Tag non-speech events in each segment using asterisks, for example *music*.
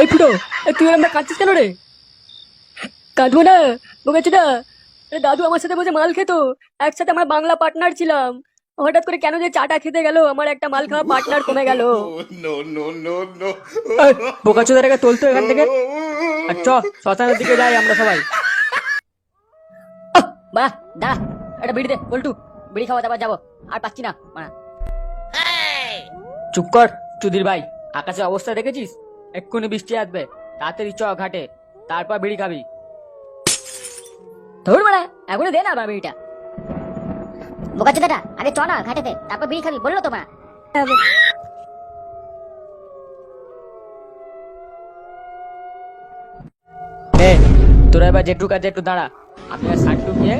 এই ফুটো এ তুই আমরা কাঁদছিস কেন রে? কাঁদবো না এ দাদু আমার সাথে বসে মাল খেত একসাথে আমরা বাংলা পার্টনার ছিলাম। হঠাৎ করে কেন যে চাটা খেতে গেল আমার একটা মাল খাওয়া পার্টনার কমে গেল। *laughs* No, no, no, no. বোকাচোদাটাকে তোলতো এখান থেকে? আর চ শ্মশানের দিকে যাই আমরা সবাই। বাহ দাঁড়া একটা বিড়ি দে পল্টু বিড়ি খাওয়া দাবার যাব। আর পাচ্ছি না চুপ কর চুদির ভাই আকাশের অবস্থা দেখেছিস? এক্ষুনি বৃষ্টি আসবে তাড়াতাড়ি চ ঘাটে তারপর বিড়ি খাবি। ধর মারা এখনই দে না আমার বিড়িটা। বোকাচোদাটা আগে চ না ঘাটেতে তারপর বিড়ি খাবি বলল তো মা। তোরা এবার জেঠু কাজে একটু দাঁড়া আমি আর সান্টু গিয়ে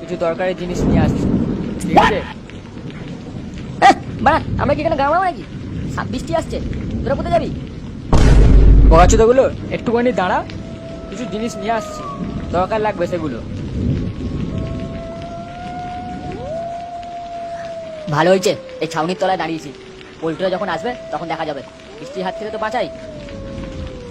কিছু দরকারি জিনিস নিয়ে আসছি। ঠিক আছে? বাড়া আমরা কি এখানে গাওয়া নাকি? বৃষ্টি আসছে তোরা কোথায় যাবি? বগাচুদাগুলো একটুখানি দাঁড়া কিছু জিনিস নিয়ে আসছি। দরকার লাগবে সেগুলো। ভালো হয়েছে এই ছাউনির তলায় দাঁড়িয়েছি। পোল্ট্রিরা যখন আসবে তখন দেখা যাবে। বৃষ্টির হাত থেকে তো বাঁচাই।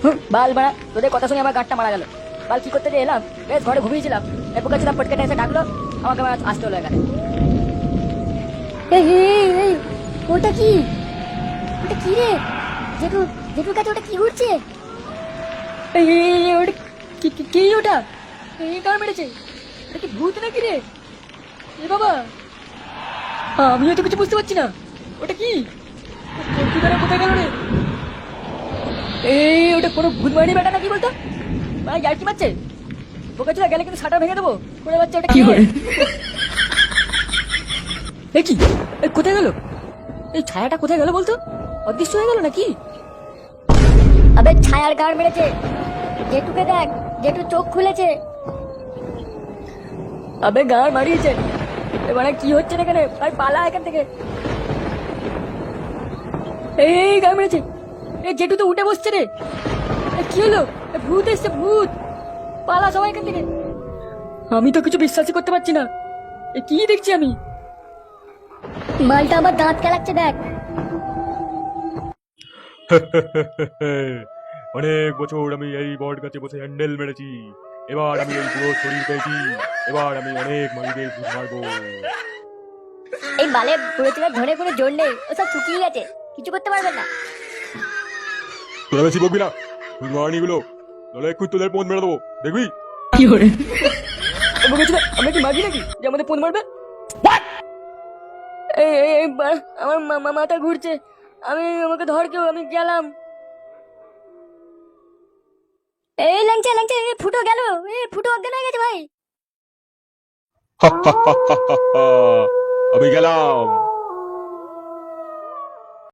হুম, বাল বাড়া তোদের কথা শুনে আমার গাঁটটা মারা গেল। বাল কি করতে যে এলাম? বেশ ঘরে ঘুমিয়েছিলাম। এরপর ছিলাম পটকেটা এসে ডাকলো। আমাকে আসতে হলো এখানে। এই এই, এই, ওটা কি? ওটা কি রে? জেঠু জেঠুর কাছে ওটা কি ঘুরছে? এই, ওটা কি কি- ওটা? এই কার মেরেছে? এটা কি ভূত নাকি রে? এ বাবা। আমিও তো কিছু বুঝতে পারছি না। ওটা কি? চৌকিদারা কোথায় গেল রে? এই ওটা কোনো ভূত মারি বেটা নাকি বলতো? ভাই আর কি মারছে? বোকা চলে গেলে কিন্তু সাটা ভেঙে দেবো। করে বাচ্চা ওটা কি এ কি? কোথায় গেল? এই ছায়াটা কোথায় গেল বলতো? অদৃশ্য হয়ে গেল নাকি? আবে ছায়ার গাড় মেরেছে। জেঠুকে দেখ জেঠু চোখ খুলেছে। আবে গাড় মারিয়েছে। এবারে কি হচ্ছে এখানে আর পালা এখান থেকে। এই গাড় মেরেছে। এই জেঠু তো উঠে বসছে রে। এ, কি হলো? এ, ভূত এসছে ভূত। পালা সবাই এখান থেকে। আমি তো কিছু বিশ্বাসই করতে পারছি না। এ কি দেখছি আমি? মালটা আবার দাঁত কেলাচ্ছে দেখ। *laughs* অনেক বছর আমি এই বট গাছে বসে হ্যান্ডেল মেরেছি। এবার আমি এই পুরো শরীর পেয়েছি। এবার আমি অনেক মালিদের ভূত মারবো। এই বালে পুরো চুলে ধরে কোনো জোর নেই। ও সব শুকিয়ে গেছে। কিছু করতে পারবেন না। তোরা বেশি বকবি না। ভূত একটু তোদের পথ মেরে দেবো। দেখবি? কি করে? আমরা কি মাগি নাকি? যে আমাদের ফোন মারবে? এই এই, আমার মাথা ঘুরছে। আমি আমাকে ধর কেউ আমি গেলাম এই ল্যাংচা ল্যাংচা এই ফুটো গেল এই ফুটো অজ্ঞান হয়ে গেছে ভাই আমি গেলাম